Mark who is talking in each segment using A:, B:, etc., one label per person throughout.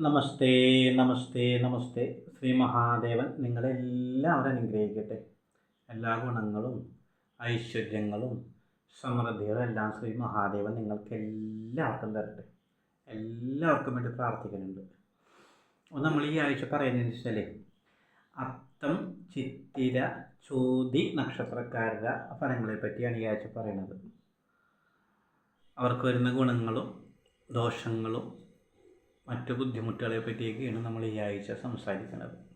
A: നമസ്തേ നമസ്തേ നമസ്തേ. ശ്രീ മഹാദേവൻ നിങ്ങളെല്ലാവരും അനുഗ്രഹിക്കട്ടെ. എല്ലാ ഗുണങ്ങളും ഐശ്വര്യങ്ങളും സമൃദ്ധികളും എല്ലാം ശ്രീ മഹാദേവൻ നിങ്ങൾക്ക് എല്ലാവർക്കും തരട്ടെ. എല്ലാവർക്കും വേണ്ടി പ്രാർത്ഥിക്കുന്നുണ്ട്. അപ്പോൾ നമ്മൾ ഈ ആഴ്ച പറയുന്നതെന്ന് വെച്ചാൽ അത്തം ചിത്തിര ചോതി നക്ഷത്രക്കാരുടെ ഫലങ്ങളെ പറ്റിയാണ് ഈ ആഴ്ച പറയുന്നത്. അവർക്ക് വരുന്ന ഗുണങ്ങളും ദോഷങ്ങളും മറ്റു ബുദ്ധിമുട്ടുകളെ പറ്റിയൊക്കെയാണ് നമ്മൾ ഈ ആഴ്ച സംസാരിക്കുന്നത്.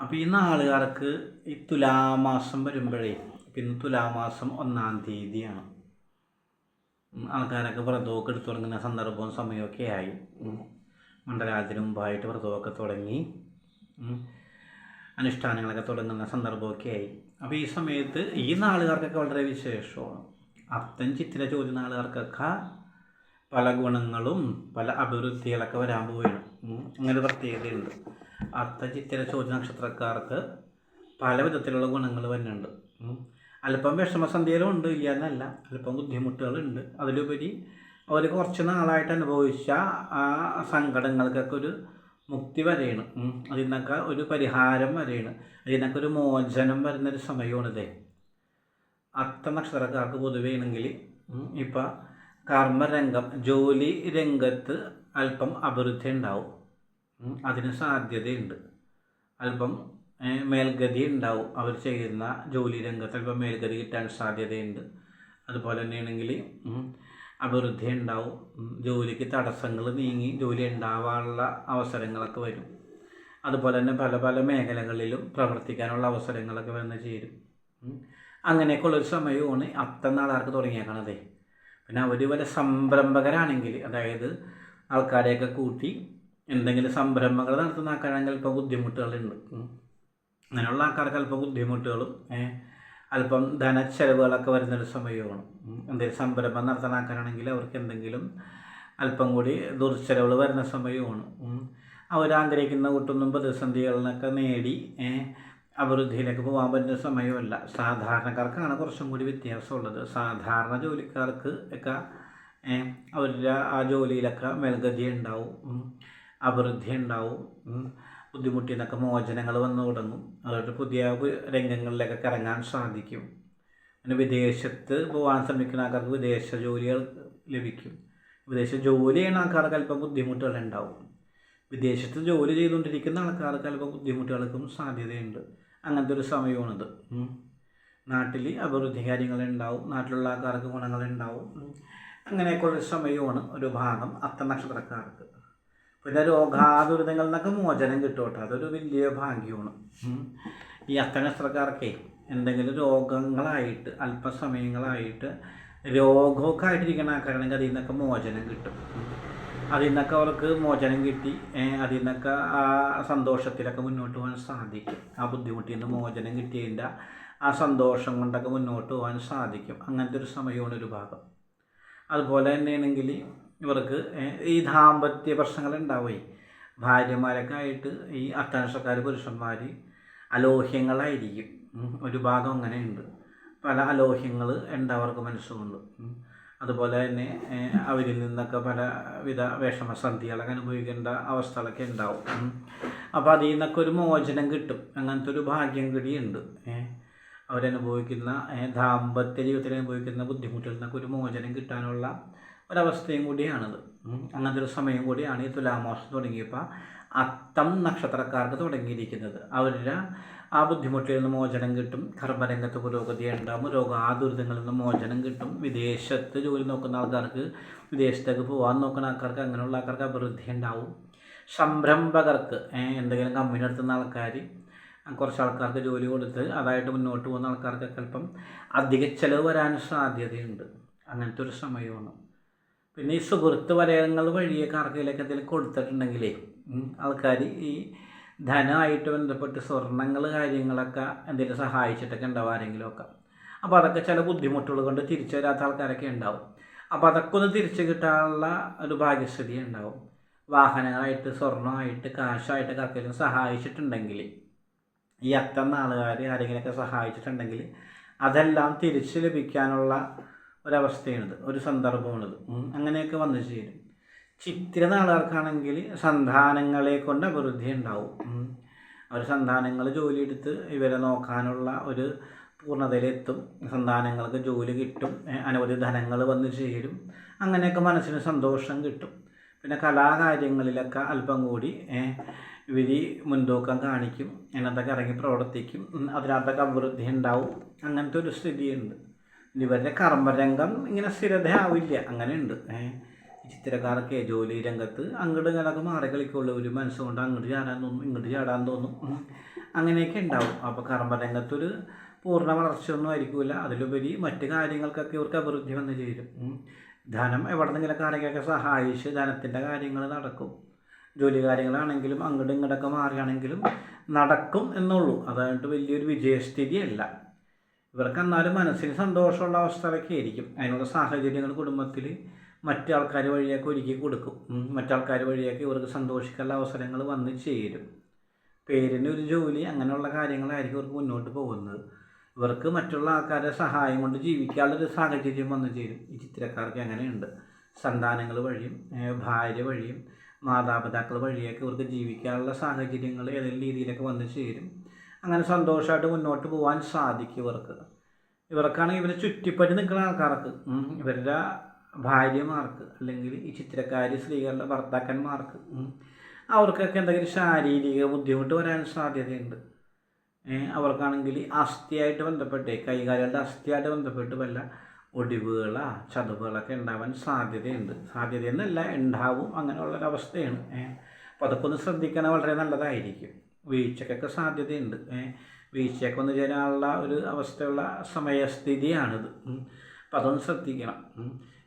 A: അപ്പോൾ ഈ നാളുകാർക്ക് ഈ തുലാമാസം വരുമ്പോഴേ പിന്നെ തുലാമാസം ഒന്നാം തീയതിയാണ്. ആൾക്കാരൊക്കെ വ്രതമൊക്കെ എടുത്തു തുടങ്ങുന്ന സന്ദർഭവും സമയമൊക്കെ ആയി. മണ്ഡലാതിന് മുമ്പായിട്ട് വ്രതമൊക്കെ തുടങ്ങി. അനുഷ്ഠാനങ്ങളൊക്കെ തുടങ്ങുന്ന സന്ദർഭമൊക്കെ ആയി. അപ്പോൾ ഈ സമയത്ത് ഈ നാളുകാർക്കൊക്കെ വളരെ വിശേഷമാണ്. അത്തം ചിത്തിര ചോദ്യ നാളുകാർക്കൊക്കെ പല ഗുണങ്ങളും പല അഭിവൃദ്ധികളൊക്കെ വരാൻ പോവുകയാണ് അങ്ങനെ പ്രത്യേകതയുണ്ട്. അത്ത ചിത്തിര ചോദ്യ നക്ഷത്രക്കാർക്ക് പല വിധത്തിലുള്ള ഗുണങ്ങൾ വരുന്നുണ്ട്. അല്പം വിഷമസന്ധ്യയിലും ഉണ്ട് ഇല്ല എന്നല്ല അല്പം ബുദ്ധിമുട്ടുകളുണ്ട്. അതിലുപരി അവർ കുറച്ച് നാളായിട്ട് അനുഭവിച്ച ആ സങ്കടങ്ങൾക്കൊക്കെ ഒരു മുക്തി വരെയാണ് അതിൽ നിന്നൊക്കെ ഒരു പരിഹാരം വരെയാണ് അതിൽ നിന്നൊക്കെ ഒരു മോചനം വരുന്നൊരു സമയമാണിതേ. അത്ത നക്ഷത്രക്കാർക്ക് പൊതുവെ ആണെങ്കിൽ ഇപ്പം കർമ്മരംഗം ജോലി രംഗത്ത് അല്പം അഭിവൃദ്ധി ഉണ്ടാവും അതിന് സാധ്യതയുണ്ട്. അല്പം മേൽഗതി ഉണ്ടാവും അവർ ചെയ്യുന്ന ജോലി രംഗത്ത് അല്പം മേൽഗതി കിട്ടാൻ സാധ്യതയുണ്ട്. അതുപോലെ തന്നെയാണെങ്കിൽ അഭിവൃദ്ധി ഉണ്ടാവും ജോലിക്ക് തടസ്സങ്ങൾ നീങ്ങി ജോലി ഉണ്ടാവാനുള്ള അവസരങ്ങളൊക്കെ വരും. അതുപോലെ തന്നെ പല പല മേഖലകളിലും പ്രവർത്തിക്കാനുള്ള അവസരങ്ങളൊക്കെ വന്ന് ചേരും. അങ്ങനെയൊക്കെ അങ്ങനെയൊക്കെയുള്ളൊരു സമയമാണ് അത്തം നാളാർക്ക് തുടങ്ങിയേക്കണതേ. പിന്നെ അവർ വല്ല സംരംഭകരാണെങ്കിൽ അതായത് ആൾക്കാരെയൊക്കെ കൂട്ടി എന്തെങ്കിലും സംരംഭങ്ങൾ നടത്തുന്ന ആൾക്കാരാണെങ്കിൽ അല്പം ബുദ്ധിമുട്ടുകളുണ്ട്. അങ്ങനെയുള്ള ആൾക്കാർക്ക് അല്പം ബുദ്ധിമുട്ടുകളും അല്പം ധനച്ചെലവുകളൊക്കെ വരുന്നൊരു സമയമാണ്. എന്തെങ്കിലും സംരംഭം നടത്തുന്ന ആൾക്കാരാണെങ്കിൽ അവർക്ക് എന്തെങ്കിലും അല്പം കൂടി ദുർച്ചെലവുകൾ വരുന്ന സമയമാണ്. അവരാഗ്രഹിക്കുന്ന കൂട്ടൊന്നും പ്രതിസന്ധികളിലൊക്കെ നേടി അഭിവൃദ്ധിയിലേക്ക് പോകാൻ പറ്റുന്ന സമയമല്ല. സാധാരണക്കാർക്കാണ് കുറച്ചും കൂടി വ്യത്യാസമുള്ളത്. സാധാരണ ജോലിക്കാർക്ക് ഒക്കെ അവരുടെ ആ ജോലിയിലൊക്കെ മേൽഗതി ഉണ്ടാവും. അഭിവൃദ്ധി ഉണ്ടാവും. ബുദ്ധിമുട്ടിൽ നിന്നൊക്കെ മോചനങ്ങൾ വന്നു തുടങ്ങും. അതുകൊണ്ട് പുതിയ രംഗങ്ങളിലേക്ക് ഇറങ്ങാൻ സാധിക്കും. പിന്നെ വിദേശത്ത് പോകാൻ ശ്രമിക്കുന്ന ആൾക്കാർക്ക് വിദേശ ജോലികൾ ലഭിക്കും. വിദേശ ജോലി ചെയ്യുന്ന ആൾക്കാർക്ക് അല്പം ബുദ്ധിമുട്ടുകൾ ഉണ്ടാവും വിദേശത്ത് ജോലി ചെയ്തുകൊണ്ടിരിക്കുന്ന ആൾക്കാർക്ക് അല്പം ബുദ്ധിമുട്ടുകൾക്കും സാധ്യതയുണ്ട്. അങ്ങനത്തെ ഒരു സമയമാണിത്. നാട്ടിൽ അഭിവൃദ്ധി കാര്യങ്ങളുണ്ടാവും നാട്ടിലുള്ള ആൾക്കാർക്ക് ഗുണങ്ങളുണ്ടാവും. അങ്ങനെയൊക്കെ അങ്ങനെയൊക്കെയുള്ളൊരു സമയമാണ് ഒരു ഭാഗം അത്ത നക്ഷത്രക്കാർക്ക് പിന്നെ രോഗാദുരിതങ്ങളിൽ നിന്നൊക്കെ മോചനം കിട്ടും അതൊരു വലിയ ഭാഗ്യമാണ്. ഈ അത്ത നക്ഷത്രക്കാർക്ക് എന്തെങ്കിലും രോഗങ്ങളായിട്ട് അല്പസമയങ്ങളായിട്ട് രോഗമൊക്കെ ആയിട്ടിരിക്കുന്ന ആൾക്കാരാണെങ്കിൽ അതിൽ നിന്നൊക്കെ മോചനം കിട്ടും. അതിൽ നിന്നൊക്കെ അവർക്ക് മോചനം കിട്ടി. അതിൽ നിന്നൊക്കെ ആ സന്തോഷത്തിലൊക്കെ മുന്നോട്ട് പോകാൻ സാധിക്കും. ആ ബുദ്ധിമുട്ടിൽ നിന്ന് മോചനം കിട്ടിയതിന്റെ ആ സന്തോഷം കൊണ്ടൊക്കെ മുന്നോട്ട് പോകാൻ സാധിക്കും. അങ്ങനത്തെ ഒരു സമയമാണ് ഒരു ഭാഗം. അതുപോലെ തന്നെയാണെങ്കിൽ ഇവർക്ക് ഈ ദാമ്പത്യ പ്രശ്നങ്ങൾ ഉണ്ടാവുകയെ ഭാര്യമാരൊക്കെ ആയിട്ട് ഈ അത്താഴ്ചക്കാർ പുരുഷന്മാർ അലോഹ്യങ്ങളായിരിക്കും. ഒരു ഭാഗം അങ്ങനെയുണ്ട്. പല അലോഹ്യങ്ങൾ ഉണ്ടാവർക്ക് മനസ്സുകൊണ്ട് ഉം. അതുപോലെ തന്നെ അവരിൽ നിന്നൊക്കെ പലവിധ വിഷമസന്ധികളൊക്കെ അനുഭവിക്കേണ്ട അവസ്ഥകളൊക്കെ ഉണ്ടാവും. അപ്പോൾ അതിൽ നിന്നൊക്കെ ഒരു മോചനം കിട്ടും. അങ്ങനത്തെ ഒരു ഭാഗ്യം കൂടിയുണ്ട്. അവരനുഭവിക്കുന്ന ദാമ്പത്യ ജീവിതത്തിൽ അനുഭവിക്കുന്ന ബുദ്ധിമുട്ടിൽ നിന്നൊക്കെ ഒരു മോചനം കിട്ടാനുള്ള ഒരവസ്ഥയും കൂടിയാണിത്. അങ്ങനത്തെ ഒരു സമയം കൂടിയാണ് ഈ തുലാമാസം തുടങ്ങിയപ്പോൾ അത്തം നക്ഷത്രക്കാർക്ക് തുടങ്ങിയിരിക്കുന്നത്. അവരുടെ ആ ബുദ്ധിമുട്ടിൽ നിന്ന് മോചനം കിട്ടും. കർമ്മരംഗത്ത് പുരോഗതി ഉണ്ടാകും രോഗ ആ ദുരിതങ്ങളിൽ നിന്ന് മോചനം കിട്ടും. വിദേശത്ത് ജോലി നോക്കുന്ന ആൾക്കാർക്ക് വിദേശത്തേക്ക് പോകാൻ നോക്കുന്ന ആൾക്കാർക്ക് അങ്ങനെയുള്ള ആൾക്കാർക്ക് അഭിവൃദ്ധി ഉണ്ടാവും. സംരംഭകർക്ക് എന്തെങ്കിലും കമ്പനി നടത്തുന്ന ആൾക്കാർ കുറച്ച് ആൾക്കാർക്ക് ജോലി കൊടുത്ത് അതായിട്ട് മുന്നോട്ട് പോകുന്ന ആൾക്കാർക്ക് അല്പം അധിക ചിലവ് വരാൻ സാധ്യതയുണ്ട്. അങ്ങനത്തെ ഒരു സമയമാണ്. പിന്നെ ഈ സുഹൃത്ത് വലയങ്ങൾ വഴിയൊക്കെ ആർക്കെങ്കിലൊക്കെ എന്തെങ്കിലും കൊടുത്തിട്ടുണ്ടെങ്കിലേ ആൾക്കാർ ഈ ധനമായിട്ട് ബന്ധപ്പെട്ട് സ്വർണങ്ങൾ കാര്യങ്ങളൊക്കെ എന്തെങ്കിലും സഹായിച്ചിട്ടൊക്കെ ഉണ്ടാവും ആരെങ്കിലുമൊക്കെ. അപ്പോൾ അതൊക്കെ ചില ബുദ്ധിമുട്ടുകൾ കൊണ്ട് തിരിച്ചു വരാത്ത ആൾക്കാരൊക്കെ ഉണ്ടാവും. അപ്പോൾ അതൊക്കെ ഒന്ന് തിരിച്ചു കിട്ടാനുള്ള ഒരു ഭാഗ്യസ്ഥിതി ഉണ്ടാവും. വാഹനങ്ങളായിട്ട് സ്വർണമായിട്ട് കാശായിട്ടൊക്കെ ആർക്കെങ്കിലും സഹായിച്ചിട്ടുണ്ടെങ്കിൽ ഈ അത്തം നാളുകാർ ആരെങ്കിലുമൊക്കെ സഹായിച്ചിട്ടുണ്ടെങ്കിൽ അതെല്ലാം തിരിച്ചു ലഭിക്കാനുള്ള ഒരവസ്ഥയാണിത് ഒരു സന്ദർഭമാണിത്. അങ്ങനെയൊക്കെ വന്നു ചേരും. ചിത്തിര നാളുകാർക്കാണെങ്കിൽ സന്താനങ്ങളെ കൊണ്ട് അഭിവൃദ്ധി ഉണ്ടാവും. അവർ സന്താനങ്ങൾ ജോലിയെടുത്ത് ഇവരെ നോക്കാനുള്ള ഒരു പൂർണതയിലെത്തും. സന്താനങ്ങൾക്ക് ജോലി കിട്ടും. അനവധി ധനങ്ങൾ വന്നു ചേരും. അങ്ങനെയൊക്കെ മനസ്സിന് സന്തോഷം കിട്ടും. പിന്നെ കലാകാര്യങ്ങളിലൊക്കെ അല്പം കൂടി ഇവർ മുൻതൂക്കം കാണിക്കും. അതിനകത്തൊക്കെ ഇറങ്ങി പ്രവർത്തിക്കും. അതിനകത്തൊക്കെ അഭിവൃദ്ധി ഉണ്ടാവും. അങ്ങനത്തെ ഒരു സ്ഥിതിയുണ്ട്. ഇവരുടെ കർമ്മരംഗം ഇങ്ങനെ സ്ഥിരതയാവില്ല. അങ്ങനെയുണ്ട്. ഏഹ് ഈ ചിത്രക്കാരൊക്കെ ജോലി രംഗത്ത് അങ്ങോട്ട് ഇങ്ങോട്ടൊക്കെ മാറി കളിക്കുള്ളൂ ഒരു മനസ്സുകൊണ്ട് അങ്ങോട്ട് ചാടാൻ തോന്നും ഇങ്ങോട്ട് ചാടാൻ തോന്നും. അങ്ങനെയൊക്കെ ഉണ്ടാവും. അപ്പോൾ കർമ്മരംഗത്തൊരു പൂർണ വളർച്ചയൊന്നും ആയിരിക്കില്ല അതിലുപരി മറ്റു കാര്യങ്ങൾക്കൊക്കെ ഇവർക്ക് അഭിവൃദ്ധി വന്നു ചേരും. ധനം എവിടെ നിന്നെങ്കിലൊക്കെ ആരെങ്കിലൊക്കെ സഹായിച്ച് ധനത്തിന്റെ കാര്യങ്ങൾ നടക്കും. ജോലി കാര്യങ്ങളാണെങ്കിലും അങ്ങോട്ടും ഇങ്ങോട്ടൊക്കെ മാറുകയാണെങ്കിലും നടക്കും എന്നുള്ളൂ. അതായിട്ട് വലിയൊരു വിജയസ്ഥിതിയല്ല. ഇവർക്ക് എന്നാലും മനസ്സിന് സന്തോഷമുള്ള അവസ്ഥകളൊക്കെ ആയിരിക്കും. അതിനുള്ള സാഹചര്യങ്ങൾ കുടുംബത്തിൽ മറ്റാൾക്കാർ വഴിയൊക്കെ ഒരുക്കി കൊടുക്കും. മറ്റാൾക്കാർ വഴിയൊക്കെ ഇവർക്ക് സന്തോഷിക്കാനുള്ള അവസരങ്ങൾ വന്ന് ചേരും. പേരിന് ഒരു ജോലി അങ്ങനെയുള്ള കാര്യങ്ങളായിരിക്കും ഇവർക്ക് മുന്നോട്ട് പോകുന്നത്. ഇവർക്ക് മറ്റുള്ള ആൾക്കാരുടെ സഹായം കൊണ്ട് ജീവിക്കാനുള്ളൊരു സാഹചര്യം വന്നു ചേരും. ഈ ചിത്രക്കാർക്ക് അങ്ങനെയുണ്ട്. സന്താനങ്ങൾ വഴിയും ഭാര്യ വഴിയും മാതാപിതാക്കൾ വഴിയൊക്കെ ഇവർക്ക് ജീവിക്കാനുള്ള സാഹചര്യങ്ങൾ ഏതെങ്കിലും രീതിയിലൊക്കെ വന്നു ചേരും. അങ്ങനെ സന്തോഷമായിട്ട് മുന്നോട്ട് പോകാൻ സാധിക്കും ഇവർക്ക്. ഇവർക്കാണെങ്കിൽ ഇവരെ ചുറ്റിപ്പറ്റി നിൽക്കുന്ന ആൾക്കാർക്ക് ഇവരുടെ ഭാര്യമാർക്ക് അല്ലെങ്കിൽ ഈ ചിത്രക്കാരി സ്ത്രീകളുടെ ഭർത്താക്കന്മാർക്ക് അവർക്കൊക്കെ എന്തെങ്കിലും ശാരീരിക ബുദ്ധിമുട്ട് വരാൻ സാധ്യതയുണ്ട്. അവർക്കാണെങ്കിൽ അസ്ഥിയായിട്ട് ബന്ധപ്പെട്ട് കൈകാലുകളുടെ അസ്ഥിയായിട്ട് ബന്ധപ്പെട്ട് വല്ല ഒടിവുകളോ ചതവുകളൊക്കെ ഉണ്ടാവാൻ സാധ്യതയുണ്ട്. സാധ്യതയെന്നല്ല ഉണ്ടാവും അങ്ങനെയുള്ളൊരവസ്ഥയാണ് അപ്പോൾ അതൊക്കെ ഒന്ന് ശ്രദ്ധിക്കണം വളരെ നല്ലതായിരിക്കും. വീഴ്ചക്കൊക്കെ സാധ്യതയുണ്ട്. വീഴ്ചയൊക്കെ വന്നു ചേരാനുള്ള ഒരു അവസ്ഥയുള്ള സമയസ്ഥിതിയാണിത്. അപ്പം അതൊന്ന് ശ്രദ്ധിക്കണം.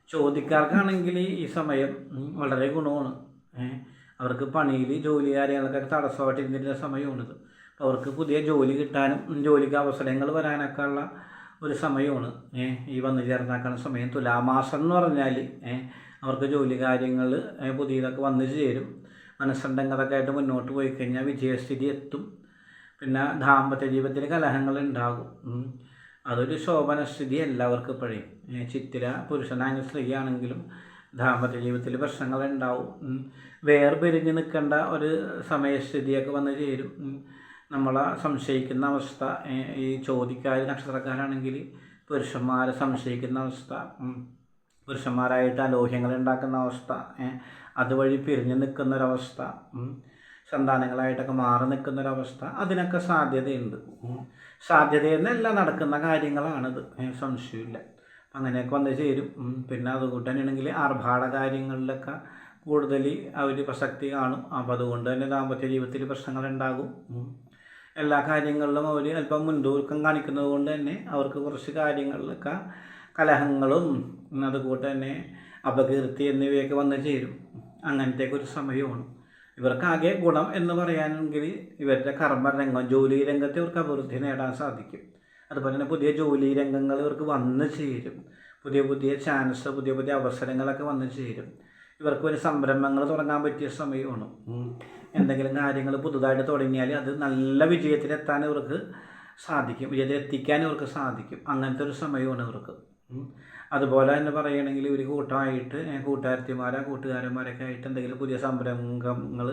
A: ചോദിക്കാർക്കാണെങ്കിൽ ഈ സമയം വളരെ ഗുണമാണ്. അവർക്ക് പണിയിൽ ജോലി കാര്യങ്ങളൊക്കെ തടസ്സമായിട്ട് ഇരുന്നിരുന്ന സമയമാണിത്. അപ്പോൾ അവർക്ക് പുതിയ ജോലി കിട്ടാനും ജോലിക്ക് അവസരങ്ങൾ വരാനൊക്കെ ഉള്ള ഒരു സമയമാണ്. ഈ വന്നു ചേർന്നാക്കുന്ന സമയം. തുലാമാസം എന്ന് പറഞ്ഞാൽ അവർക്ക് ജോലി കാര്യങ്ങൾ പുതിയതൊക്കെ വന്നു ചേരും. മനസ്സുണ്ടെങ്കിലൊക്കെ ആയിട്ട് മുന്നോട്ട് പോയി കഴിഞ്ഞാൽ വിജയസ്ഥിതി എത്തും. പിന്നെ ദാമ്പത്യ ജീവിതത്തിൽ കലഹങ്ങൾ ഉണ്ടാകും. അതൊരു ശോഭന സ്ഥിതി എല്ലാവർക്കും ഇപ്പോഴേ ചിത്തിര പുരുഷനാണെങ്കിൽ സ്ത്രീ ആണെങ്കിലും ദാമ്പത്യ ജീവിതത്തിൽ ഉം. വേർപിരിഞ്ഞ് നിൽക്കേണ്ട ഒരു സമയസ്ഥിതിയൊക്കെ വന്നു ചേരും. നമ്മളെ സംശയിക്കുന്ന അവസ്ഥ ഈ ചോദിക്കാർ നക്ഷത്രക്കാരാണെങ്കിൽ പുരുഷന്മാരെ സംശയിക്കുന്ന അവസ്ഥ പുരുഷന്മാരായിട്ട് അലോഹ്യങ്ങൾ ഉണ്ടാക്കുന്ന അവസ്ഥ അതുവഴി പിരിഞ്ഞു നിൽക്കുന്നൊരവസ്ഥ. സന്താനങ്ങളായിട്ടൊക്കെ മാറി നിൽക്കുന്ന നിൽക്കുന്നൊരവസ്ഥ അതിനൊക്കെ സാധ്യതയുണ്ട്. സാധ്യതയെന്നല്ല നടക്കുന്ന കാര്യങ്ങളാണിത്. സംശയമില്ല. അങ്ങനെയൊക്കെ വന്ന് ചേരും. പിന്നെ അതുകൊണ്ട് തന്നെയാണെങ്കിൽ ആർഭാട കാര്യങ്ങളിലൊക്കെ കൂടുതൽ അവർ പ്രസക്തി കാണും. അപ്പം അതുകൊണ്ട് തന്നെ ദാമ്പത്യ ജീവിതത്തിൽ പ്രശ്നങ്ങളുണ്ടാകും. ഉണ്ടാകും എല്ലാ കാര്യങ്ങളിലും അവർ അല്പം മുൻതൂക്കം കാണിക്കുന്നത് കൊണ്ട് തന്നെ അവർക്ക് കുറച്ച് കാര്യങ്ങളിലൊക്കെ കലഹങ്ങളും അതുകൂട്ട് തന്നെ അപകീർത്തി എന്നിവയൊക്കെ വന്നു ചേരും. അങ്ങനത്തേക്കൊരു സമയമാണ്. ഇവർക്കാകെ ഗുണം എന്ന് പറയാനെങ്കിൽ ഇവരുടെ കർമ്മരംഗം ജോലി രംഗത്തെ ഇവർക്ക് അഭിവൃദ്ധി നേടാൻ സാധിക്കും. അതുപോലെ തന്നെ പുതിയ ജോലി രംഗങ്ങൾ ഇവർക്ക് വന്നു ചേരും. പുതിയ പുതിയ ചാൻസ് പുതിയ പുതിയ അവസരങ്ങളൊക്കെ വന്നു ചേരും. ഇവർക്ക് ഒരു സംരംഭങ്ങൾ തുടങ്ങാൻ പറ്റിയ സമയമാണ്. എന്തെങ്കിലും കാര്യങ്ങൾ പുതുതായിട്ട് തുടങ്ങിയാൽ അത് നല്ല വിജയത്തിലെത്താൻ ഇവർക്ക് സാധിക്കും. വിജയത്തിലെത്തിക്കാൻ ഇവർക്ക് സാധിക്കും. അങ്ങനത്തെ ഒരു സമയമാണ് ഇവർക്ക്. അതുപോലെ തന്നെ പറയുകയാണെങ്കിൽ ഒരു കൂട്ടമായിട്ട് കൂട്ടുകാരത്തിമാരെ കൂട്ടുകാരന്മാരൊക്കെ ആയിട്ട് എന്തെങ്കിലും പുതിയ സംരംഭങ്ങൾ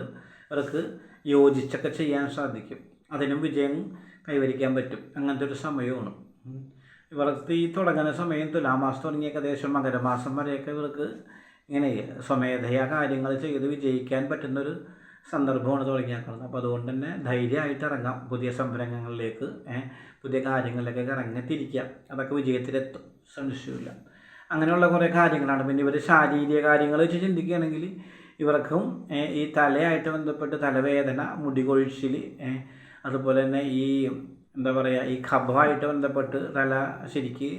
A: അവർക്ക് യോജിച്ചൊക്കെ ചെയ്യാൻ സാധിക്കും. അതിനും വിജയം കൈവരിക്കാൻ പറ്റും. അങ്ങനത്തെ ഒരു സമയമാണ്. ഇവർക്ക് ഈ തുടങ്ങുന്ന സമയം തുലാമാസം തുടങ്ങിയ ഏകദേശം മകരമാസം വരെയൊക്കെ ഇവർക്ക് ഇങ്ങനെ സ്വമേധയാ കാര്യങ്ങൾ ചെയ്ത് വിജയിക്കാൻ പറ്റുന്നൊരു സന്ദർഭമാണ് തുടങ്ങിയേക്കുന്നത്. അപ്പോൾ അതുകൊണ്ട് തന്നെ ധൈര്യമായിട്ട് ഇറങ്ങാം പുതിയ സംരംഭങ്ങളിലേക്ക് പുതിയ കാര്യങ്ങളിലേക്കൊക്കെ ഇറങ്ങി തിരിക്കാം അതൊക്കെ വിജയത്തിലെത്തും. സംശയമില്ല അങ്ങനെയുള്ള കുറേ കാര്യങ്ങളാണ്. പിന്നെ ഇവർ ശാരീരിക കാര്യങ്ങൾ വെച്ച് ചിന്തിക്കുകയാണെങ്കിൽ ഇവർക്കും ഈ തലയായിട്ട് ബന്ധപ്പെട്ട് തലവേദന മുടികൊഴിച്ചിൽ കൊഴിച്ചിൽ അതുപോലെ തന്നെ ഈ എന്താ പറയുക ഈ ഖബമായിട്ട് ബന്ധപ്പെട്ട് തല ശരിക്ക്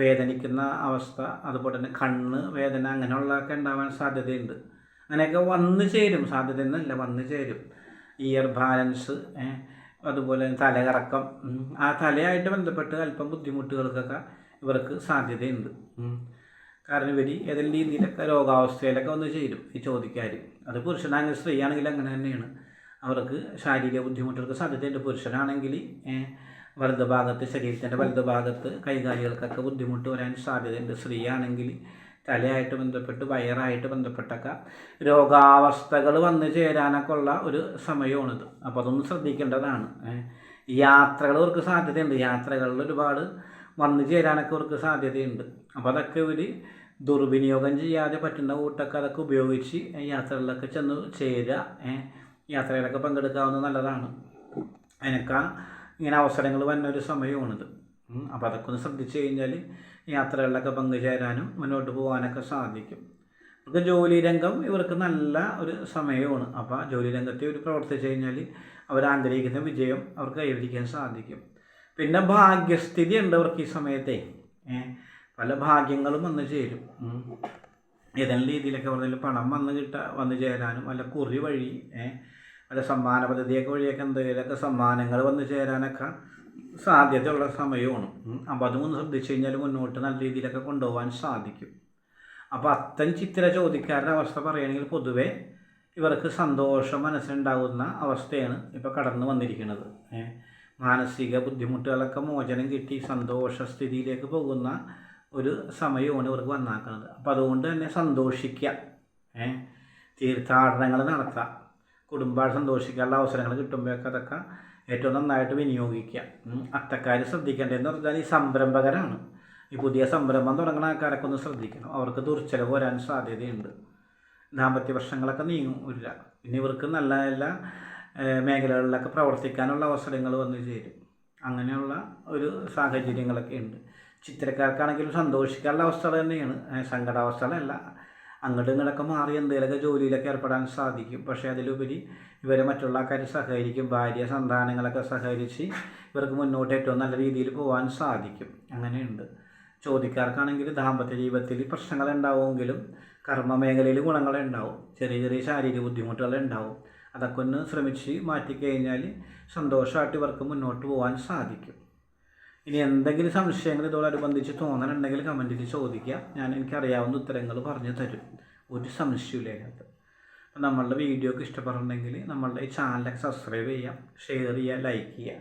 A: വേദനിക്കുന്ന അവസ്ഥ അതുപോലെ തന്നെ കണ്ണ് വേദന അങ്ങനെയുള്ളതൊക്കെ ഉണ്ടാവാൻ സാധ്യതയുണ്ട്. അങ്ങനെയൊക്കെ വന്നു ചേരും. സാധ്യത എന്നല്ല വന്നു ചേരും. ഇയർ ബാലൻസ് അതുപോലെ തലകറക്കം ആ തലയായിട്ട് ബന്ധപ്പെട്ട് അല്പം ബുദ്ധിമുട്ടുകൾക്കൊക്കെ ഇവർക്ക് സാധ്യതയുണ്ട്. കാരണം ഇവർ ഏതെങ്കിലും രീതിയിലൊക്കെ രോഗാവസ്ഥയിലൊക്കെ വന്ന് ചേരും ഈ ചോദിക്കാർ അത് പുരുഷനാണെങ്കിൽ സ്ത്രീ ആണെങ്കിൽ അങ്ങനെ തന്നെയാണ്. അവർക്ക് ശാരീരിക ബുദ്ധിമുട്ടുകൾക്ക് സാധ്യതയുണ്ട്. പുരുഷനാണെങ്കിൽ വലതുഭാഗത്ത് ശരീരത്തിന്റെ വലതുഭാഗത്ത് കൈകാലികൾക്കൊക്കെ ബുദ്ധിമുട്ട് വരാൻ സാധ്യതയുണ്ട്. സ്ത്രീ ആണെങ്കിൽ തലയായിട്ട് ബന്ധപ്പെട്ട് വയറായിട്ട് ബന്ധപ്പെട്ടൊക്കെ രോഗാവസ്ഥകൾ വന്നു ചേരാനൊക്കെ ഉള്ള ഒരു സമയമാണിത്. അപ്പോൾ അതൊന്ന് ശ്രദ്ധിക്കേണ്ടതാണ്. യാത്രകൾ അവർക്ക് സാധ്യതയുണ്ട്. യാത്രകളിൽ ഒരുപാട് വന്നു ചേരാനൊക്കെ അവർക്ക് സാധ്യതയുണ്ട്. അപ്പോൾ അതൊക്കെ ഇവർ ദുർവിനിയോഗം ചെയ്യാതെ പറ്റുന്ന കൂട്ടൊക്കെ അതൊക്കെ ഉപയോഗിച്ച് യാത്രകളിലൊക്കെ ചെന്ന് ചേരുക. യാത്രകളൊക്കെ പങ്കെടുക്കാവുന്നത് നല്ലതാണ്. അതിനൊക്കെ ഇങ്ങനെ അവസരങ്ങൾ വന്നൊരു സമയമാണിത്. അപ്പോൾ അതൊക്കെ ഒന്ന് ശ്രദ്ധിച്ചു കഴിഞ്ഞാൽ യാത്രകളിലൊക്കെ പങ്കുചേരാനും മുന്നോട്ട് പോകാനൊക്കെ സാധിക്കും. ഇവർക്ക് ജോലി രംഗം ഇവർക്ക് നല്ല ഒരു സമയമാണ്. അപ്പോൾ ജോലി രംഗത്തെ ഒരു പ്രവർത്തിച്ചു കഴിഞ്ഞാൽ അവർ ആഗ്രഹിക്കുന്ന വിജയം അവർക്ക് കൈവരിക്കാൻ സാധിക്കും. പിന്നെ ഭാഗ്യസ്ഥിതി ഉണ്ട് അവർക്ക് ഈ സമയത്തെ. പല ഭാഗ്യങ്ങളും വന്നു ചേരും. ഏതെങ്കിലും രീതിയിലൊക്കെ പറഞ്ഞാൽ പണം വന്ന് കിട്ട വന്നു ചേരാനും അല്ല കുറി വഴി വല്ല സമ്മാന പദ്ധതിയൊക്കെ വഴിയൊക്കെ എന്തെങ്കിലുമൊക്കെ സമ്മാനങ്ങൾ വന്നു ചേരാനൊക്കെ സാധ്യതയുള്ള സമയമാണ്. അപ്പം അപ്പോൾ അതും ശ്രദ്ധിച്ചു കഴിഞ്ഞാൽ മുന്നോട്ട് നല്ല രീതിയിലൊക്കെ കൊണ്ടുപോകാൻ സാധിക്കും. അപ്പോൾ അത്തൻ ചിത്ര ചോദിക്കാരുടെ അവസ്ഥ പറയുകയാണെങ്കിൽ പൊതുവെ ഇവർക്ക് സന്തോഷം മനസ്സിലുണ്ടാകുന്ന അവസ്ഥയാണ് ഇപ്പോൾ കടന്നു വന്നിരിക്കുന്നത്. മാനസിക ബുദ്ധിമുട്ടുകളൊക്കെ മോചനം കിട്ടി സന്തോഷ സ്ഥിതിയിലേക്ക് പോകുന്ന ഒരു സമയമാണ് ഇവർക്ക് വന്നാക്കുന്നത് അപ്പോൾ അതുകൊണ്ട് തന്നെ സന്തോഷിക്കുക തീർത്ഥാടനങ്ങൾ നടത്താം. കുടുംബം സന്തോഷിക്കാനുള്ള അവസരങ്ങൾ കിട്ടുമ്പോഴൊക്കെ അതൊക്കെ ഏറ്റവും നന്നായിട്ട് വിനിയോഗിക്കുക. അത്തക്കാർ ശ്രദ്ധിക്കേണ്ടതെന്ന് പറഞ്ഞാൽ ഈ സംരംഭകരാണ്. ഈ പുതിയ സംരംഭം തുടങ്ങുന്ന ആൾക്കാരൊക്കെ ഒന്ന് ശ്രദ്ധിക്കണം. അവർക്ക് ദുർച്ചലവ് വരാൻ സാധ്യതയുണ്ട്. ദാമ്പത്യ പ്രശ്നങ്ങളൊക്കെ നീങ്ങും ഇല്ല. പിന്നെ ഇവർക്ക് നല്ല നല്ല മേഖലകളിലൊക്കെ പ്രവർത്തിക്കാനുള്ള അവസരങ്ങൾ വന്നു ചേരും. അങ്ങനെയുള്ള ഒരു സാഹചര്യങ്ങളൊക്കെ ഉണ്ട്. ചിത്രക്കാർക്കാണെങ്കിലും സന്തോഷിക്കാനുള്ള അവസ്ഥകൾ തന്നെയാണ്. സങ്കടാവസ്ഥകളല്ല അങ്ങോട്ടും ഇങ്ങോട്ടൊക്കെ മാറി എന്തെങ്കിലുമൊക്കെ ജോലിയിലൊക്കെ ഏർപ്പെടാൻ സാധിക്കും. പക്ഷേ അതിലുപരി ഇവരെ മറ്റുള്ള ആൾക്കാർ സഹകരിക്കും ഭാര്യ സന്താനങ്ങളൊക്കെ സഹകരിച്ച് ഇവർക്ക് മുന്നോട്ട് ഏറ്റവും നല്ല രീതിയിൽ പോകാൻ സാധിക്കും. അങ്ങനെയുണ്ട്. ചോദിക്കാർക്കാണെങ്കിൽ ദാമ്പത്യ ജീവിതത്തിൽ പ്രശ്നങ്ങൾ ഉണ്ടാവുമെങ്കിലും കർമ്മ മേഖലയിൽ ഗുണങ്ങളുണ്ടാവും. ചെറിയ ചെറിയ ശാരീരിക ബുദ്ധിമുട്ടുകൾ ഉണ്ടാവും അതൊക്കെ ഒന്ന് ശ്രമിച്ച് മാറ്റിക്കഴിഞ്ഞാൽ സന്തോഷമായിട്ട് ഇവർക്ക് മുന്നോട്ട് പോകാൻ സാധിക്കും. ഇനി എന്തെങ്കിലും സംശയങ്ങൾ ഇതോടനുബന്ധിച്ച് തോന്നലുണ്ടെങ്കിൽ കമന്റിൽ ചോദിക്കുക. ഞാൻ എനിക്കറിയാവുന്ന ഉത്തരങ്ങൾ പറഞ്ഞു തരും. ഒരു സംശയമില്ല അതിനകത്ത് നമ്മളുടെ വീഡിയോക്ക് ഇഷ്ടപ്പെടണമെങ്കിൽ നമ്മളുടെ ഈ ചാനലൊക്കെ സബ്സ്ക്രൈബ് ചെയ്യാം ഷെയർ ചെയ്യുക ലൈക്ക് ചെയ്യുക.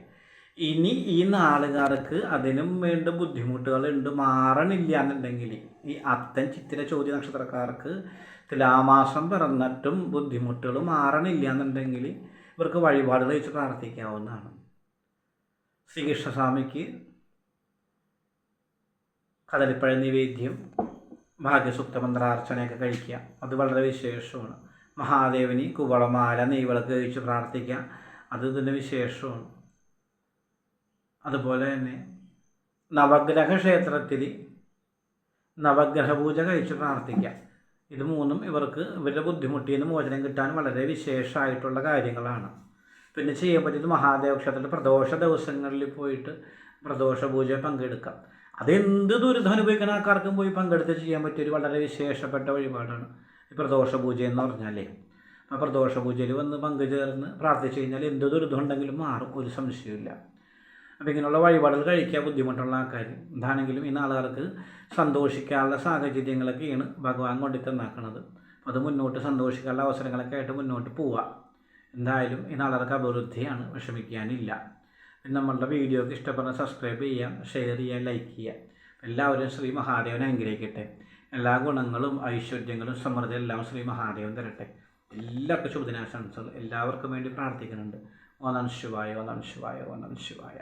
A: ഇനി ഈ നാളുകാർക്ക് അതിനും വേണ്ട ബുദ്ധിമുട്ടുകളുണ്ട്. മാറണില്ല എന്നുണ്ടെങ്കിൽ ഈ അത്തൻ ചിത്തിര ചോദ്യ നക്ഷത്രക്കാർക്ക് തുലാമാസം പിറന്നിട്ടും ബുദ്ധിമുട്ടുകൾ മാറണില്ല എന്നുണ്ടെങ്കിൽ ഇവർക്ക് വഴിപാടുകൾ വെച്ച് പ്രാർത്ഥിക്കാവുന്നതാണ്. ശ്രീകൃഷ്ണസ്വാമിക്ക് കടലിപ്പഴ നിവേദ്യം ഭാഗ്യസുക്ത മന്ത്രാർച്ചനയൊക്കെ കഴിക്കുക. അത് വളരെ വിശേഷമാണ്. മഹാദേവന് കുവളമാല നെയ്വിളക്ക് കഴിച്ച് പ്രാർത്ഥിക്കുക. അത് ഇതിന്റെ വിശേഷമാണ്. അതുപോലെ തന്നെ നവഗ്രഹ ക്ഷേത്രത്തിൽ നവഗ്രഹ പൂജ കഴിച്ച് പ്രാർത്ഥിക്കുക. ഇത് മൂന്നും ഇവർക്ക് ഇവരുടെ ബുദ്ധിമുട്ടിൽ നിന്ന് മോചനം കിട്ടാൻ വളരെ വിശേഷമായിട്ടുള്ള കാര്യങ്ങളാണ്. പിന്നെ ചെയ്യാൻ പറ്റിയത് മഹാദേവ ക്ഷേത്രത്തിൽ പ്രദോഷ ദിവസങ്ങളിൽ പോയിട്ട് പ്രദോഷ പൂജ പങ്കെടുക്കാം. അതെന്ത് ദുരിതം അനുഭവിക്കുന്ന ആൾക്കാർക്കും പോയി പങ്കെടുത്ത് ചെയ്യാൻ പറ്റിയ ഒരു വളരെ വിശേഷപ്പെട്ട വഴിപാടാണ് ഈ പ്രദോഷ പൂജ എന്ന് പറഞ്ഞാലേ. ആ പ്രദോഷ പൂജയിൽ വന്ന് പങ്കുചേർന്ന് പ്രാർത്ഥിച്ചു കഴിഞ്ഞാൽ എന്ത് ദുരിതം ഉണ്ടെങ്കിലും മാറും ഒരു സംശയമില്ല അപ്പോൾ ഇങ്ങനെയുള്ള വഴിപാടുകൾ കഴിക്കാൻ ബുദ്ധിമുട്ടുള്ള ആൾക്കാർ എന്താണെങ്കിലും ഇന്ന് ആളുകൾക്ക് സന്തോഷിക്കാനുള്ള സാഹചര്യങ്ങളൊക്കെയാണ് ഭഗവാൻ കൊണ്ടിത്തന്നാക്കുന്നത് അത് മുന്നോട്ട് സന്തോഷിക്കാനുള്ള അവസരങ്ങളൊക്കെ ആയിട്ട് മുന്നോട്ട് പോവുക എന്തായാലും ഈ നാളുകാർക്ക് അഭിവൃദ്ധിയാണ് വിഷമിക്കാനില്ല. നമ്മളുടെ വീഡിയോക്ക് ഇഷ്ടപ്പെടുന്ന സബ്സ്ക്രൈബ് ചെയ്യാം ഷെയർ ചെയ്യാം ലൈക്ക് ചെയ്യാം. എല്ലാവരും ശ്രീ മഹാദേവനെ അനുഗ്രഹിക്കട്ടെ. എല്ലാ ഗുണങ്ങളും ഐശ്വര്യങ്ങളും സമൃദ്ധി എല്ലാം ശ്രീ മഹാദേവൻ തരട്ടെ. എല്ലാവർക്കും ശുഭദിനാശംസകൾ. എല്ലാവർക്കും വേണ്ടി പ്രാർത്ഥിക്കുന്നുണ്ട്. ഓ നമ ശിവായ ഓ നമ ശിവായ ഓ നമ ശിവായ.